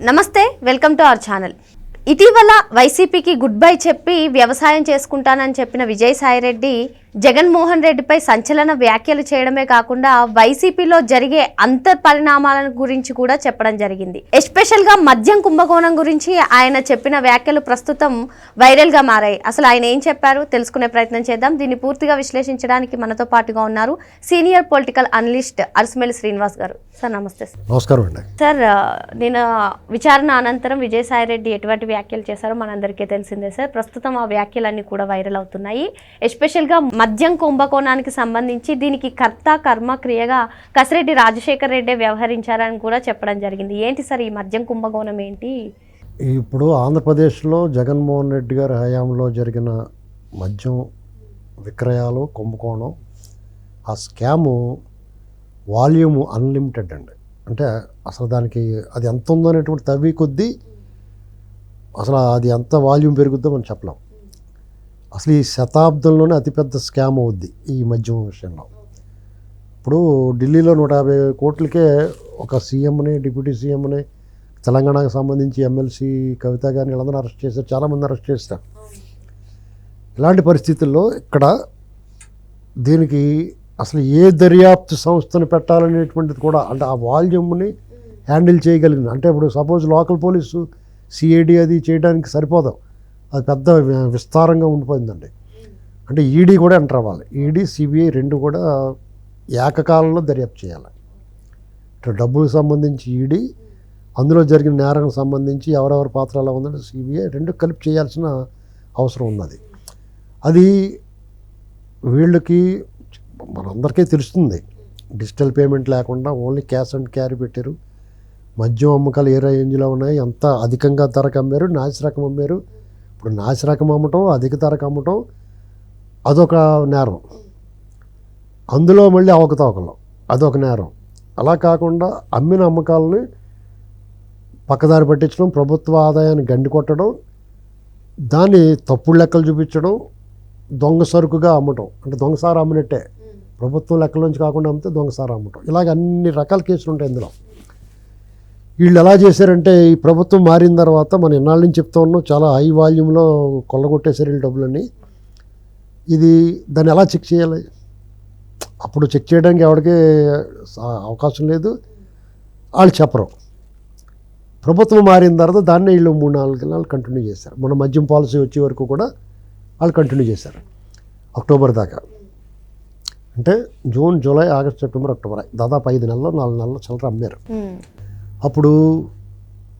నమస్తే welcome to our channel. ఇటీవల వైసీపీకి గుడ్ బై చెప్పి వ్యవసాయం చేసుకుంటానని చెప్పిన విజయసాయిరెడ్డి జగన్మోహన్ రెడ్డిపై సంచలన వ్యాఖ్యలు చేయడమే కాకుండా వైసీపీలో జరిగే అంతర్ పరిణామాల గురించి కూడా చెప్పడం జరిగింది. ఎస్పెషల్గా మద్యం కుంభకోణం గురించి ఆయన చెప్పిన వ్యాఖ్యలు ప్రస్తుతం వైరల్గా మారాయి. అసలు ఆయన ఏం చెప్పారు? తెలుసుకునే ప్రయత్నం చేద్దాం. దీన్ని పూర్తిగా విశ్లేషించడానికి మనతో పాటుగా ఉన్నారు senior political analyst Arasamelli Srinivas garu. Sir నమస్తే సార్. నమస్కారం అండి. సార్ నేను విచారణ అనంతరం విజయసాయి రెడ్డి ఎటువంటి వ్యాఖ్యలు చేశారో మనందరికీ తెలిసిందే సార్. ప్రస్తుతం ఆ వ్యాఖ్యలన్నీ కూడా వైరల్ అవుతున్నాయి. ఎస్పెషల్గా మద్యం కుంభకోణానికి సంబంధించి దీనికి కర్త కర్మ క్రియగా కసిరెడ్డి రాజశేఖర్ రెడ్డి వ్యవహరించారని కూడా చెప్పడం జరిగింది. ఏంటి సార్ ఈ మద్యం కుంభకోణం ఏంటి? ఇప్పుడు ఆంధ్రప్రదేశ్లో జగన్మోహన్ రెడ్డి గారి హయాంలో జరిగిన మద్యం విక్రయాలు కుంభకోణం ఆ స్కాము వాల్యూమ్ అన్లిమిటెడ్ అండి. అంటే అసలు దానికి అది ఎంత ఉందో అనేటువంటి తవ్వి కొద్దీ అసలు అది ఎంత వాల్యూమ్ పెరుగుద్దో మనం చెప్పలేం. అసలు ఈ శతాబ్దంలోనే అతిపెద్ద స్కామ్ అవుద్ది ఈ మద్యం విషయంలో. ఇప్పుడు ఢిల్లీలో నూట యాభై కోట్లకే ఒక సీఎంని డిప్యూటీ సీఎంని తెలంగాణకు సంబంధించి ఎమ్మెల్సీ కవిత గారిని వీళ్ళందరూ అరెస్ట్ చేశారు చాలామంది అరెస్ట్ చేస్తారు ఇలాంటి పరిస్థితుల్లో ఇక్కడ దీనికి అసలు ఏ దర్యాప్తు సంస్థను పెట్టాలనేటువంటిది కూడా అంటే ఆ వాల్యూమ్ని హ్యాండిల్ చేయగలిగింది. అంటే ఇప్పుడు సపోజ్ లోకల్ పోలీసు సిఐడి అది చేయడానికి సరిపోదాం. అది పెద్ద విస్తారంగా ఉండిపోయిందండి. అంటే ఈడీ కూడా ఎంటర్ అవ్వాలి. ఈడీ సిబిఐ రెండు కూడా ఏకకాలంలో దర్యాప్తు చేయాలి. ఇటు డబ్బులకు సంబంధించి ఈడీ అందులో జరిగిన నేరానికి సంబంధించి ఎవరెవరి పాత్ర ఎలా ఉందంటే సిబిఐ రెండు కలిపి చేయాల్సిన అవసరం ఉన్నది. అది వీళ్ళకి మనందరికీ తెలుస్తుంది. డిజిటల్ పేమెంట్ లేకుండా ఓన్లీ క్యాష్ అండ్ క్యారీ పెట్టారు. మద్యం అమ్మకాలు ఏ రేంజ్లో ఉన్నాయి ఎంత అధికంగా ధరకు అమ్మారు నాసిరకం అమ్మారు ఇప్పుడు నాసిరకం అమ్మటం అధిక ధరకు అమ్మటం అదొక నేరం. అందులో మళ్ళీ అవకతవకలు అదొక నేరం. అలా కాకుండా అమ్మిన అమ్మకాలని పక్కదారి పట్టించడం ప్రభుత్వ ఆదాయాన్ని గండి కొట్టడం దాన్ని తప్పుడు లెక్కలు చూపించడం దొంగ సరుకుగా అమ్మటం. అంటే దొంగసారి అమ్మినట్టే. ప్రభుత్వం లెక్కలోంచి కాకుండా అమ్మితే దొంగసారి అమ్మటం. ఇలాగ అన్ని రకాల కేసులు ఉంటాయి ఇందులో. వీళ్ళు ఎలా చేశారంటే ఈ ప్రభుత్వం మారిన తర్వాత మనం ఎన్నాళ్ళ నుంచి చెప్తా ఉన్నాం చాలా హై వాల్యూమ్లో కొల్లగొట్టేశారు వీళ్ళు డబ్బులన్నీ. ఇది దాన్ని ఎలా చెక్ చేయాలి? అప్పుడు చెక్ చేయడానికి ఎవరికి అవకాశం లేదు. వాళ్ళు చెప్పరు. ప్రభుత్వం మారిన తర్వాత దాన్ని వీళ్ళు మూడు నాలుగు నెలలు కంటిన్యూ చేశారు. మన మద్యం పాలసీ వచ్చే వరకు కూడా వాళ్ళు కంటిన్యూ చేశారు. అక్టోబర్ దాకా. అంటే June July August September October దాదాపు ఐదు నెలలు నాలుగు నెలలు చిల్లర అమ్మారు. అప్పుడు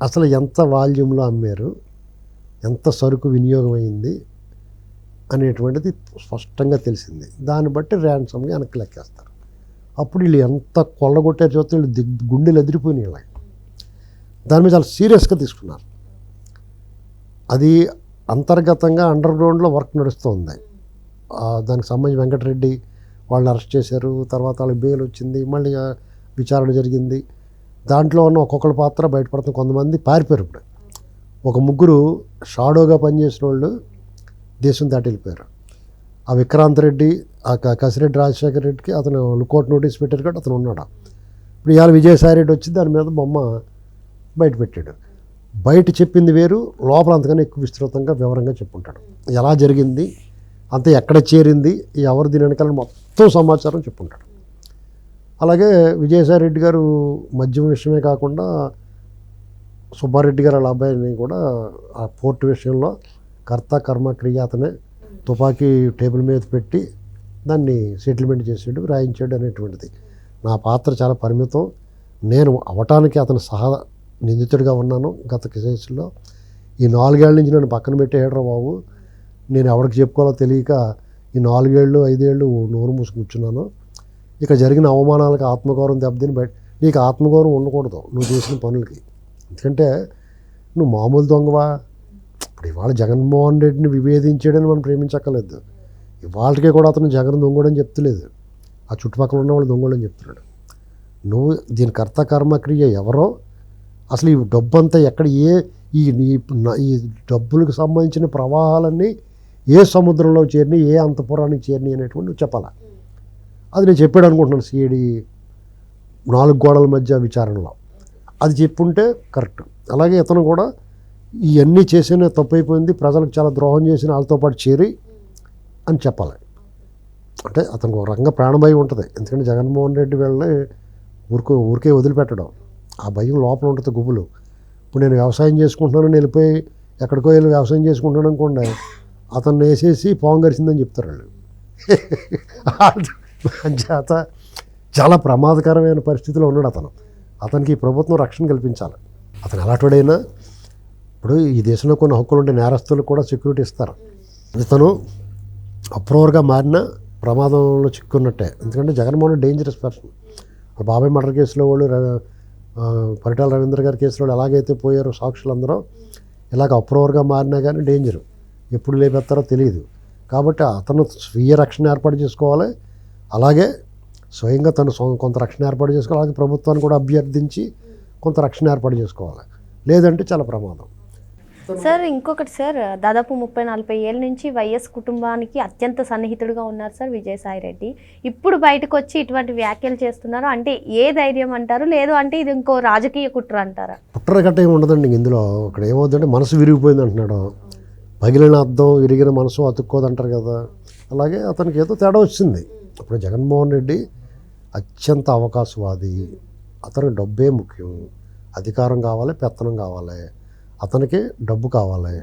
అసలు ఎంత వాల్యూమ్లో అమ్మారు ఎంత సరుకు వినియోగం అయింది అనేటువంటిది స్పష్టంగా తెలిసింది. దాన్ని బట్టి ర్యాన్సమ్గా వెనక్కి లెక్కేస్తారు. అప్పుడు వీళ్ళు ఎంత కొల్లగొట్టారు చూస్తే వీళ్ళు దిగ్ గుండెలు ఎదిరిపోయినాయి ఇలా దాని మీద చాలా సీరియస్గా తీసుకున్నారు. అది అంతర్గతంగా అండర్ గ్రౌండ్లో వర్క్ నడుస్తుంది. దానికి సంబంధించి వెంకటరెడ్డి వాళ్ళని అరెస్ట్ చేశారు. తర్వాత వాళ్ళకి బెయిల్ వచ్చింది. మళ్ళీ విచారణ జరిగింది. దాంట్లో ఉన్న ఒక్కొక్కరి పాత్ర బయటపడుతుంది. కొంతమంది పారిపోయారు ఇప్పుడు. ఒక ముగ్గురు షాడోగా పనిచేసిన వాళ్ళు దేశం దాటి వెళ్ళిపోయారు. ఆ విక్రాంత్ రెడ్డి ఆ క- కసిరెడ్డి రాజశేఖర రెడ్డికి అతను లుకౌట్ నోటీస్ పెట్టారు కాబట్టి అతను ఉన్నాడు? ఇప్పుడు ఇవాళ విజయసాయి రెడ్డి వచ్చి దాని మీద బొమ్మ బయట పెట్టాడు. బయట చెప్పింది వేరు లోపల అంతకన్నా ఎక్కువ విస్తృతంగా వివరంగా చెప్పుంటాడు. ఎలా జరిగింది అంత ఎక్కడ చేరింది ఎవరు దీని వెనకాల మొత్తం సమాచారం చెప్పుంటాడు. అలాగే విజయసాయి రెడ్డి గారు మద్యం విషయమే కాకుండా సుబ్బారెడ్డి గారు వాళ్ళ అబ్బాయిని కూడా ఆ పోర్టు విషయంలో కర్త కర్మ క్రియ అతనే తుపాకీ టేబుల్ మీద పెట్టి దాన్ని సెటిల్మెంట్ చేసాడు రాయించాడు అనేటువంటిది. నా పాత్ర చాలా పరిమితం. నేను అవటానికి అతను సహా నిందితుడిగా ఉన్నాను గత కేసులో. ఈ నాలుగేళ్ళ నుంచి నన్ను పక్కన పెట్టేయడరా బాబు. నేను ఎవరికి చెప్పుకోవాలో తెలియక ఈ నాలుగేళ్ళు ఐదేళ్ళు నోరు మూసుకు కూర్చున్నాను. ఇక జరిగిన అవమానాలకు ఆత్మగౌరవం దెబ్బతిని బయట నీకు ఆత్మగౌరవం ఉండకూడదు నువ్వు చేసిన పనులకి. ఎందుకంటే నువ్వు మామూలు దొంగవా? ఇప్పుడు ఇవాళ జగన్మోహన్ రెడ్డిని విభేదించాడని మనం ప్రేమించక్కర్లేదు. ఇవాళకే కూడా అతను జగన్ దొంగడని చెప్తలేదు. ఆ చుట్టుపక్కల ఉన్న వాళ్ళు దొంగడని చెప్తున్నాడు. నువ్వు దీని కర్త కర్మక్రియ ఎవరో అసలు ఈ డబ్బు అంతా ఎక్కడ ఏ ఈ ఈ- ఈ డబ్బులకు సంబంధించిన ప్రవాహాలన్నీ ఏ సముద్రంలో చేరినాయి ఏ అంతపురానికి చేరినాయి అనేటువంటి నువ్వు చెప్పాలా? అది నేను చెప్పాడు అనుకుంటున్నాను సిఐడి నాలుగు గోడల మధ్య విచారణలో. అది చెప్పుంటే కరెక్ట్. అలాగే ఇతను కూడా ఇవన్నీ చేసిన తప్పు అయిపోయింది ప్రజలకు చాలా ద్రోహం చేసిన వాళ్ళతో పాటు చేరి అని చెప్పాలి. అంటే అతనికి ఒక రకంగా ప్రాణభయం ఉంటుంది. ఎందుకంటే జగన్మోహన్ రెడ్డి వెళ్ళి ఊరికే ఊరికే వదిలిపెట్టడం ఆ భయం లోపల ఉంటుంది గుబులు. ఇప్పుడు నేను వ్యవసాయం చేసుకుంటున్నానని వెళ్ళిపోయి ఎక్కడికో వెళ్ళి వ్యవసాయం చేసుకుంటున్నాను అనుకోండి అతన్ని వేసేసి పాము గరిచిందని చెప్తారు వాళ్ళు. చేత చాలా ప్రమాదకరమైన పరిస్థితిలో ఉన్నాడు అతను. అతనికి ప్రభుత్వం రక్షణ కల్పించాలి. అతను ఎలాంటివాడైనా ఇప్పుడు ఈ దేశంలో కొన్ని హక్కులు ఉండే నేరస్తులకు కూడా సెక్యూరిటీ ఇస్తారు. ఇతను అప్రూవర్గా మారిన ప్రమాదంలో చిక్కున్నట్టే. ఎందుకంటే జగన్మోహన్ డేంజరస్ పర్సన్ బాబాయ్ మర్డర్ కేసులో వాళ్ళు పరిటాల రవీంద్ర గారి కేసులో వాళ్ళు ఎలాగైతే పోయారో సాక్షులందరూ ఇలాగ అప్రూవర్గా మారినా కానీ డేంజర్ ఎప్పుడు లేపెత్తారో తెలియదు కాబట్టి అతను స్వీయ రక్షణ ఏర్పాటు చేసుకోవాలి. అలాగే స్వయంగా తను కొంత రక్షణ ఏర్పాటు చేసుకోవాలి. అలాగే ప్రభుత్వాన్ని కూడా అభ్యర్థించి కొంత రక్షణ ఏర్పాటు చేసుకోవాలి. లేదంటే చాలా ప్రమాదం. సార్ ఇంకొకటి సార్ దాదాపు ముప్పై నలభై ఏళ్ళ నుంచి వైఎస్ కుటుంబానికి అత్యంత సన్నిహితుడుగా ఉన్నారు సార్ విజయసాయి రెడ్డి. ఇప్పుడు బయటకు వచ్చి ఇటువంటి వ్యాఖ్యలు చేస్తున్నారు. అంటే ఏ ధైర్యం అంటారు? లేదు అంటే ఇది ఇంకో రాజకీయ కుట్ర అంటారా? కుట్ర గట్ట ఏమి ఉండదండి ఇందులో. ఇక్కడ ఏమవుతుందంటే మనసు విరిగిపోయింది అంటున్నాడు. పగిలిన అర్థం విరిగిన మనసు అతుక్కోదు అంటారు కదా. అలాగే అతనికి ఏదో తేడా వచ్చింది. ఇప్పుడు జగన్మోహన్ రెడ్డి అత్యంత అవకాశవాది. అతనికి డబ్బే ముఖ్యం. అధికారం కావాలి పెత్తనం కావాలి. అతనికి డబ్బు కావాలి.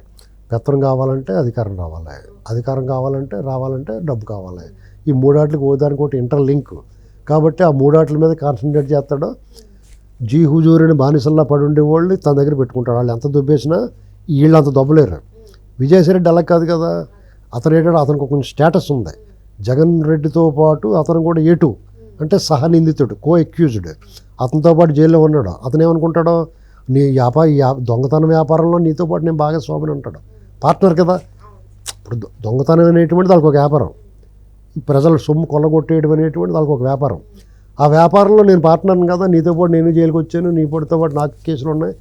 పెత్తనం కావాలంటే అధికారం రావాలి. అధికారం కావాలంటే రావాలంటే డబ్బు కావాలి. ఈ మూడాట్లకి ఓదానికి ఒకటి ఇంటర్ లింక్ కాబట్టి ఆ మూడాట్ల మీద కాన్సన్ట్రేట్ చేస్తాడు. జీ హుజూరిని బానిసల్లా పడి ఉండేవాళ్ళు తన దగ్గర పెట్టుకుంటాడు. వాళ్ళు ఎంత దుబ్బేసినా వీళ్ళు అంత దొబ్బలేరు. విజయసాయిరెడ్డి అలా కాదు కదా. అతను ఏంటంటే అతనికి కొంచెం స్టేటస్ ఉంది. జగన్ రెడ్డితో పాటు అతను కూడా ఏటు అంటే సహనిందితుడు కో ఎక్యూజ్డ్ అతనితో పాటు జైల్లో ఉన్నాడు. అతను ఏమనుకుంటాడో? నీ వ్యాపార దొంగతన దొంగతనం వ్యాపారంలో నీతో పాటు నేను భాగస్వామిని అంటాడు. పార్ట్నర్ కదా? ఇప్పుడు దొ- దొంగతనం అనేటువంటిది దానికి ఒక వ్యాపారం. ఈ ప్రజల సొమ్ము కొల్లగొట్టేయడం అనేటువంటి దానికి ఒక వ్యాపారం. ఆ వ్యాపారంలో నేను పార్ట్నర్ని కదా? నీతో పాటు నేను జైలుకి వచ్చాను. నీ పొడితో పాటు నాకు కేసులు ఉన్నాయి.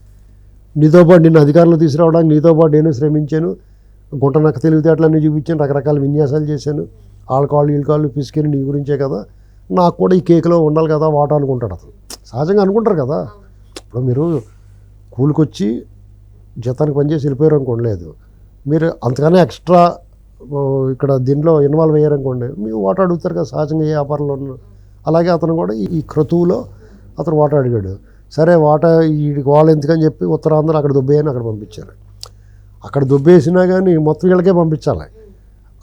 నీతో పాటు నిన్ను అధికారంలో తీసుకురావడానికి నీతో పాటు నేను శ్రమించాను. గుంట నాకు తెలివితేటలన్నీ చూపించాను. రకరకాల విన్యాసాలు చేశాను. ఆల్కాళ్ళు ఈల్కాళ్ళు పిసికిని నీ గురించే కదా. నాకు కూడా ఈ కేకులో ఉండాలి కదా వాటా అనుకుంటాడు అతను. సహజంగా అనుకుంటారు కదా. ఇప్పుడు మీరు కూలికొచ్చి జీతానికి పనిచేసి వెళ్ళిపోయారు అనుకోలేదు మీరు అంతగానే ఎక్స్ట్రా ఇక్కడ దీనిలో ఇన్వాల్వ్ అయ్యారనుకోండి మీరు ఓట అడుగుతారు కదా సహజంగా ఏ వ్యాపారంలో అలాగే అతను కూడా ఈ- క్రతువులో అతను వాటా అడిగాడు. సరే ఓట వీడికి వాళ్ళు ఎందుకని చెప్పి ఉత్తరాంధ్ర అక్కడ దుబ్బేయని అక్కడ పంపించారు. అక్కడ దుబ్బేసినా కానీ మొత్తం వీళ్ళకే పంపించాలి.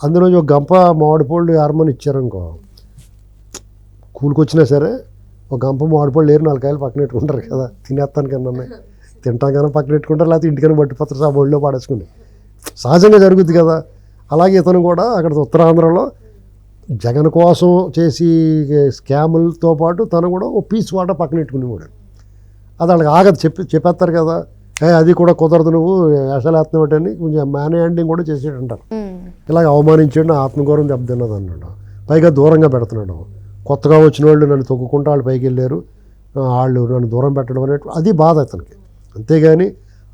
అందులో ఒక గంప మామిడిపళ్ళు ఆర్మని ఇచ్చారనుకో. కూలికొచ్చినా సరే ఒక గంప మామిడిపళ్ళు లేరు నాలుగు కాయలు పక్కన పెట్టుకుంటారు కదా. తినేస్తాను కన్నా తింటాం కన్నా పక్కన పెట్టుకుంటారు లేకపోతే ఇంటికైనా బట్టి పత్ర ఆ ఒళ్ళో పాడేసుకుని. సహజంగా జరుగుద్ది కదా. అలాగే ఇతను కూడా అక్కడ ఉత్తరాంధ్రలో జగన్ కోసం చేసి స్కాములతో పాటు తను కూడా ఓ పీస్ వాటర్ పక్కన పెట్టుకునేవాడు. అది వాళ్ళకి ఆగదు చెప్పి చెప్పేస్తారు కదా. అది కూడా కుదరదు నువ్వు వేషాలేస్తున్నావు కొంచెం మ్యానే కూడా చేసేటంటారు. ఇలాగ అవమానించాడు నా ఆత్మగౌరవం దెబ్బతిన్నది అన్నాడు. పైగా దూరంగా పెడుతున్నాడు. కొత్తగా వచ్చిన వాళ్ళు నన్ను తొక్కుకుంటూ వాళ్ళు పైకి వెళ్ళారు. వాళ్ళు నన్ను దూరం పెట్టడం అనేటు అది బాధ అతనికి. అంతేగాని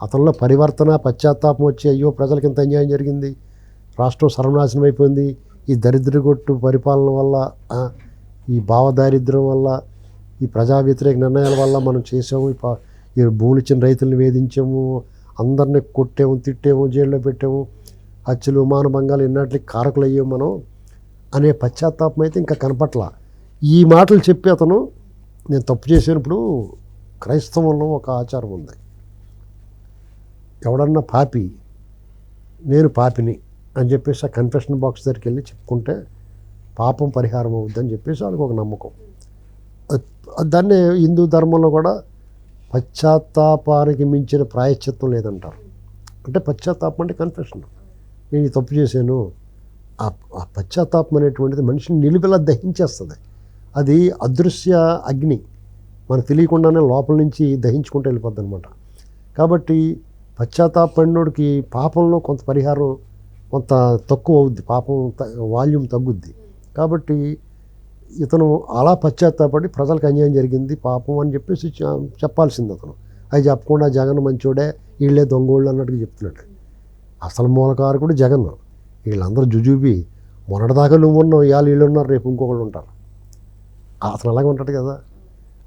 అతనిలో పరివర్తన పశ్చాత్తాపం వచ్చి అయ్యో ప్రజలకి ఇంత అన్యాయం జరిగింది. రాష్ట్రం సర్వనాశనం అయిపోయింది. ఈ దరిద్రగొట్టు పరిపాలన వల్ల ఈ భావ దారిద్ర్యం వల్ల ఈ ప్రజా వ్యతిరేక నిర్ణయాల వల్ల మనం చేసాము ఈ భూమిచ్చిన రైతులను రైతుల్ని వేధించాము. అందరినీ కొట్టాము తిట్టాము జైల్లో పెట్టాము. హత్యలు మానభంగాలు ఎన్నట్లకి కారకులు మనం అనే పశ్చాత్తాపం అయితే ఇంకా కనపట్ల. ఈ మాటలు చెప్పి అతను నేను తప్పు చేసినప్పుడు క్రైస్తవంలో ఒక ఆచారం ఉంది. ఎవడన్నా పాపి నేను పాపిని అని చెప్పేసి ఆ కన్ఫెషన్ బాక్స్ దగ్గరికి వెళ్ళి చెప్పుకుంటే పాపం పరిహారం అవుద్దని చెప్పేసి వాళ్ళకి ఒక నమ్మకం. దాన్ని హిందూ ధర్మంలో కూడా పశ్చాత్తాపానికి మించిన ప్రాయశ్చిత్తం లేదంటారు. అంటే పశ్చాత్తాపం అంటే కన్ఫెషన్ నేను ఈ తప్పు చేశాను. ఆ పశ్చాత్తాపం అనేటువంటిది మనిషిని నిలుపెలా దహించేస్తుంది. అది అదృశ్య అగ్ని. మనకు తెలియకుండానే లోపల నుంచి దహించుకుంటూ వెళ్ళిపోద్ది అనమాట కాబట్టి పశ్చాత్తాపడినోడికి పాపంలో కొంత పరిహారం కొంత తక్కువ అవుద్ది. పాపం వాల్యూమ్ తగ్గుద్ది. కాబట్టి ఇతను అలా పశ్చాత్తాపడి ప్రజలకు అన్యాయం జరిగింది పాపం అని చెప్పేసి చెప్పాల్సింది అతను. అది చెప్పకుండా జగన్ మంచోడే వీళ్ళే దొంగోళ్ళు అన్నట్టుగా చెప్తున్నాడు. అసలు మూలకారకుడు జగన్. వీళ్ళందరూ జుజూబి మొన్నటిదాకా నువ్వు ఉన్నావు ఇవాళ వీళ్ళు ఉన్నారు రేపు ఇంకొకళ్ళు ఉంటారు. అసలు అలాగే ఉంటాడు కదా.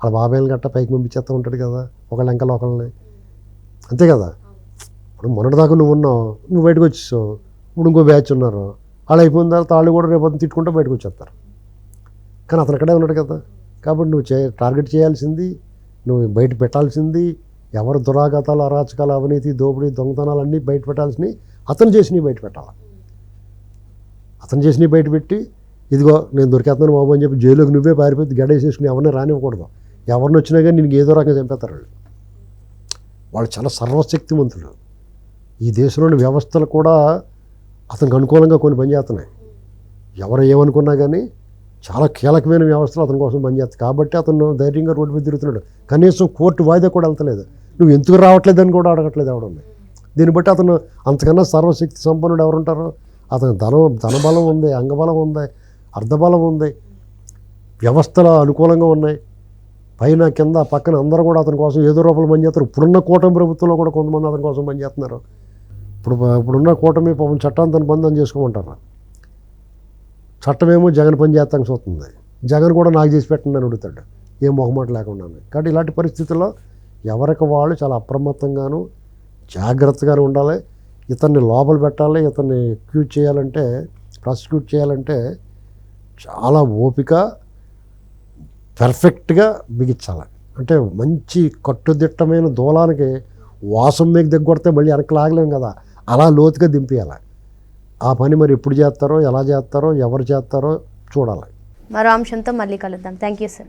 వాళ్ళ బాబాయిలు గట్ట పైకి పంపించేస్తూ ఉంటాడు కదా ఒకళ్ళు ఇంకా ఒకళ్ళని. అంతే కదా. ఇప్పుడు మొన్నటిదాకా నువ్వు ఉన్నావు నువ్వు బయటకు వచ్చేసావు ఇప్పుడు ఇంకో బ్యాచ్ ఉన్నారు. వాళ్ళు అయిపోయిన తర్వాత వాళ్ళు కూడా రేపు తిట్టుకుంటూ బయటకు వచ్చేస్తారు. కానీ అతను అక్కడే ఉన్నాడు కదా. కాబట్టి నువ్వు చే టార్గెట్ చేయాల్సింది నువ్వు బయట పెట్టాల్సింది ఎవరు దురాగతాలు అరాచకాలు అవినీతి దోపిడీ దొంగతనాలు అన్నీ బయట పెట్టాల్సినవి అతను చేసినవి బయట పెట్టాలి అతను చేసినవి బయట పెట్టి ఇదిగో నేను దొరికేస్తున్నాను బాబు అని చెప్పి జైలుకి నువ్వే పారిపోయి గడేసేసుకుని ఎవరిని రానివ్వకూడదు. ఎవరిని వచ్చినా కానీ నీకు ఏదో రకంగా చంపేస్తారు వాళ్ళు. వాళ్ళు చాలా సర్వశక్తివంతులు ఈ దేశంలోని వ్యవస్థలు కూడా అతనికి అనుకూలంగా కొన్ని పనిచేస్తున్నాయి. ఎవరు ఏమనుకున్నా కానీ చాలా కీలకమైన వ్యవస్థలు అతని కోసం పనిచేస్తాయి. కాబట్టి అతను ధైర్యంగా రోడ్డు మీద తిరుగుతున్నాడు. కనీసం కోర్టు వాయిదా కూడా వెళ్తలేదు. నువ్వు ఎందుకు రావట్లేదు అని కూడా అడగట్లేదు ఎవడన్నా దీన్ని బట్టి అతను అంతకన్నా సర్వశక్తి సంపన్నుడు ఎవరుంటారు? అతను ధనం ధనబలం ఉంది అంగబలం ఉంది అర్ధబలం ఉంది వ్యవస్థలు అనుకూలంగా ఉన్నాయి. పైన కింద పక్కన అందరూ కూడా అతని కోసం ఏదో రూపంలో పనిచేస్తారు ఇప్పుడున్న కూటమి ప్రభుత్వంలో కూడా కొంతమంది అతని కోసం పనిచేస్తున్నారు ఇప్పుడు ఇప్పుడున్న కూటమి పాపం చట్టాన్ని బంధం చేసుకోమంటారు? చట్టమేమో జగన్ పని చేస్తానికి చూస్తుంది. జగన్ కూడా నాకు చేసి పెట్టండి అని అడుగుతాడు. ఏం మొహమాట లేకుండా కాబట్టి ఇలాంటి పరిస్థితుల్లో ఎవరికి వాళ్ళు చాలా అప్రమత్తంగాను జాగ్రత్తగాను ఉండాలి. ఇతన్ని లోపల పెట్టాలి ఇతన్ని ఎక్యూట్ చేయాలంటే ప్రాసిక్యూట్ చేయాలంటే చాలా ఓపిక పెర్ఫెక్ట్గా బిగించాలి. అంటే మంచి కట్టుదిట్టమైన దూలానికి వాసం మీకు దిగ్గొడితే మళ్ళీ వెనక్కి లాగలేం కదా. అలా లోతుగా దింపేయాలి. ఆ పని మరి ఎప్పుడు చేస్తారో ఎలా చేస్తారో ఎవరు చేస్తారో చూడాలి. మరో అంశంతో మళ్ళీ కలుద్దాం. Thank you sir